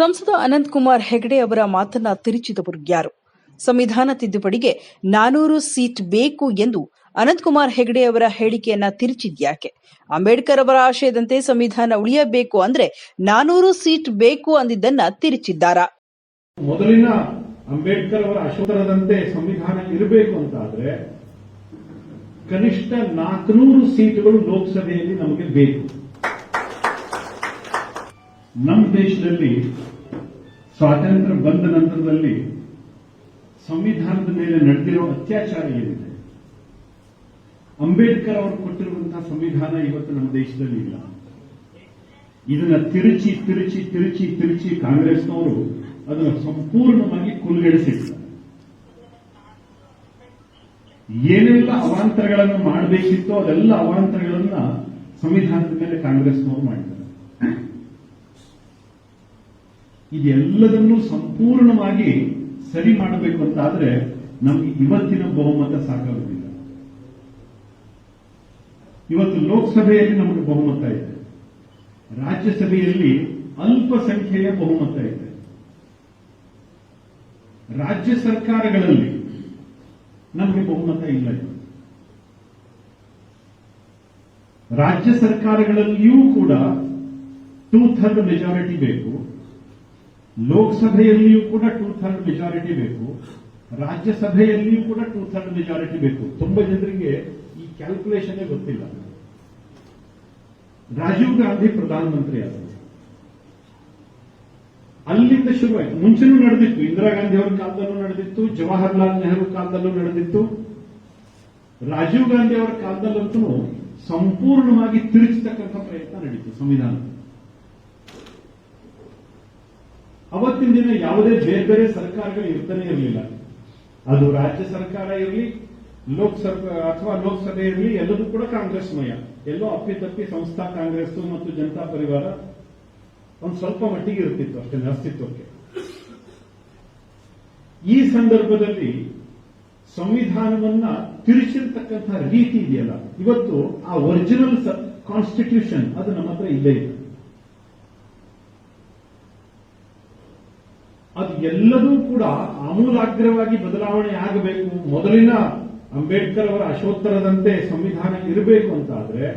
ಸಂಸದ ಅನಂತಕುಮಾರ್ ಹೆಗಡೆ ಅವರ ಮಾತನ್ನ ತಿರುಚಿದವರು ಯಾರು? ಸಂವಿಧಾನ ತಿದ್ದುಪಡಿಗೆ ನಾನೂರು ಸೀಟ್ ಬೇಕು ಎಂದು ಅನಂತಕುಮಾರ್ ಹೆಗಡೆ ಅವರ ಹೇಳಿಕೆಯನ್ನ ತಿರುಚಿದ್ಯಾಕೆ? ಅಂಬೇಡ್ಕರ್ ಅವರ ಆಶಯದಂತೆ ಸಂವಿಧಾನ ಉಳಿಯಬೇಕು ಅಂದ್ರೆ ನಾನೂರು ಸೀಟ್ ಬೇಕು ಅಂದಿದ್ದನ್ನ ತಿರುಚಿದ್ದಾರಾ? ಮೊದಲಿನ ಅಂಬೇಡ್ಕರ್ ಅವರ ಅಶೋಕರದಂತೆ ಸಂವಿಧಾನ ಇರಬೇಕು ಅಂತ ಆದ್ರೆ ಕನಿಷ್ಠ ನಾಲ್ಕನೂರು ಸೀಟುಗಳು ಲೋಕಸಭೆಯಲ್ಲಿ ನಮಗೆ ಬೇಕು. ನಮ್ಮ ದೇಶದಲ್ಲಿ ಸ್ವಾತಂತ್ರ್ಯ ಬಂದ ನಂತರದಲ್ಲಿ ಸಂವಿಧಾನದ ಮೇಲೆ ನಡೆದಿರೋ ಅತ್ಯಾಚಾರ ಏನಿದೆ? ಅಂಬೇಡ್ಕರ್ ಅವರು ಕೊಟ್ಟಿರುವಂತಹ ಸಂವಿಧಾನ ಇವತ್ತು ನಮ್ಮ ದೇಶದಲ್ಲಿ ಇಲ್ಲ. ಇದನ್ನ ತಿರುಚಿ ತಿರುಚಿ ತಿರುಚಿ ತಿರುಚಿ ಕಾಂಗ್ರೆಸ್ನವರು ಅದನ್ನು ಸಂಪೂರ್ಣವಾಗಿ ಕುಲ್ಗಡಿಸಿದ್ದಾರೆ ಏನೆಲ್ಲ ಅವಾಂತರಗಳನ್ನು ಮಾಡಬೇಕಿತ್ತೋ ಅದೆಲ್ಲ ಅವಾಂತರಗಳನ್ನ ಸಂವಿಧಾನದ ಮೇಲೆ ಕಾಂಗ್ರೆಸ್ನವರು ಮಾಡಿದ್ದಾರೆ ಇದೆಲ್ಲದನ್ನು ಸಂಪೂರ್ಣವಾಗಿ ಸರಿ ಮಾಡಬೇಕು ಅಂತ ಆದ್ರೆ ನಮ್ಗೆ ಇವತ್ತಿನ ಬಹುಮತ ಸಾಕಾಗುವುದಿಲ್ಲ. ಇವತ್ತು ಲೋಕಸಭೆಯಲ್ಲಿ ನಮಗೆ ಬಹುಮತ ಇದೆ. ರಾಜ್ಯಸಭೆಯಲ್ಲಿ ಅಲ್ಪಸಂಖ್ಯೆಯ ಬಹುಮತ ಇದೆ. ರಾಜ್ಯ ಸರ್ಕಾರಗಳಲ್ಲಿ ನಮಗೆ ಬಹುಮತ ಇಲ್ಲ. ರಾಜ್ಯ ಸರ್ಕಾರಗಳಲ್ಲಿಯೂ ಕೂಡ ಟೂ ಥರ್ಡ್ ಮೆಜಾರಿಟಿ ಬೇಕು. ಲೋಕಸಭೆಯಲ್ಲಿಯೂ ಕೂಡ ಟೂ ಥರ್ಡ್ ಮೆಜಾರಿಟಿ ಬೇಕು. ರಾಜ್ಯಸಭೆಯಲ್ಲಿಯೂ ಕೂಡ ಟೂ ಥರ್ಡ್ ಮೆಜಾರಿಟಿ ಬೇಕು. ತುಂಬಾ ಜನರಿಗೆ ಈ ಕ್ಯಾಲ್ಕುಲೇಷನ್ ಗೊತ್ತಿಲ್ಲ. ರಾಜೀವ್ ಗಾಂಧಿ ಪ್ರಧಾನಮಂತ್ರಿ ಆದರು ಅಲ್ಲಿಂದ ಶುರುವಾಯಿತು. ಮುಂಚೆನೂ ನಡೆದಿತ್ತು. ಇಂದಿರಾ ಗಾಂಧಿ ಅವರ ಕಾಲದಲ್ಲೂ ನಡೆದಿತ್ತು. ಜವಾಹರ್ಲಾಲ್ ನೆಹರು ಕಾಲದಲ್ಲೂ ನಡೆದಿತ್ತು. ರಾಜೀವ್ ಗಾಂಧಿ ಅವರ ಕಾಲದಲ್ಲಂತೂ ಸಂಪೂರ್ಣವಾಗಿ ತಿರುಚತಕ್ಕಂಥ ಪ್ರಯತ್ನ ನಡೀತು ಸಂವಿಧಾನ ಅವತ್ತಿನ ದಿನ ಯಾವುದೇ ಬೇರೆ ಬೇರೆ ಸರ್ಕಾರಗಳು ಇರ್ತಾನೆ ಇರಲಿಲ್ಲ. ಅದು ರಾಜ್ಯ ಸರ್ಕಾರ ಇರಲಿ, ಲೋಕಸಭೆ ಅಥವಾ ಲೋಕಸಭೆ ಇರಲಿ, ಎಲ್ಲದೂ ಕೂಡ ಕಾಂಗ್ರೆಸ್ಮಯ. ಎಲ್ಲೋ ಅಪ್ಪಿತಪ್ಪಿ ಸಂಸ್ಥಾ ಕಾಂಗ್ರೆಸ್ ಮತ್ತು ಜನತಾ ಪರಿವಾರ ಒಂದು ಸ್ವಲ್ಪ ಮಟ್ಟಿಗೆ ಇರ್ತಿತ್ತು ಅಷ್ಟೇ ಅಸ್ತಿತ್ವಕ್ಕೆ. ಈ ಸಂದರ್ಭದಲ್ಲಿ ಸಂವಿಧಾನವನ್ನ ತಿರುಚಿರ್ತಕ್ಕಂತಹ ರೀತಿ ಇದೆಯಲ್ಲ. ಇವತ್ತು ಆ ಒರಿಜಿನಲ್ ಕಾನ್ಸ್ಟಿಟ್ಯೂಷನ್ ಅದು ನಮ್ಮ ಹತ್ರ ಇಲ್ಲೇ ಇದೆ. ಅದು ಎಲ್ಲದೂ ಕೂಡ ಆಮೂಲಾಗ್ರವಾಗಿ ಬದಲಾವಣೆ ಆಗಬೇಕು. ಮೊದಲಿನ ಅಂಬೇಡ್ಕರ್ ಅವರ ಅಶೋತ್ತರದಂತೆ ಸಂವಿಧಾನ ಇರಬೇಕು ಅಂತಾದ್ರೆ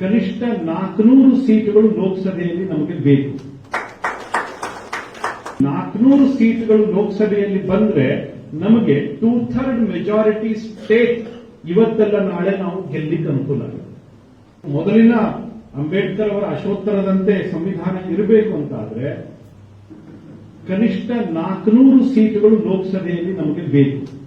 ಕನಿಷ್ಠ ನಾಲ್ಕನೂರು ಸೀಟುಗಳು ಲೋಕಸಭೆಯಲ್ಲಿ ನಮಗೆ ಬೇಕು. ನಾಲ್ಕನೂರು ಸೀಟುಗಳು ಲೋಕಸಭೆಯಲ್ಲಿ ಬಂದ್ರೆ ನಮಗೆ ಟೂ ಥರ್ಡ್ ಮೆಜಾರಿಟಿ ಸ್ಟೇಟ್ ಇವತ್ತೆಲ್ಲ ನಾಳೆ ನಾವು ಗೆಲ್ಲಿಕ್ಕೆ ಅನುಕೂಲ ಮೊದಲಿನ ಅಂಬೇಡ್ಕರ್ ಅವರ ಅಶೋತ್ತರದಂತೆ ಸಂವಿಧಾನ ಇರಬೇಕು ಅಂತ ಆದ್ರೆ ಕನಿಷ್ಠ ನಾಲ್ಕನೂರು ಸೀಟುಗಳು ಲೋಕಸಭೆಯಲ್ಲಿ ನಮಗೆ ಬೇಕು.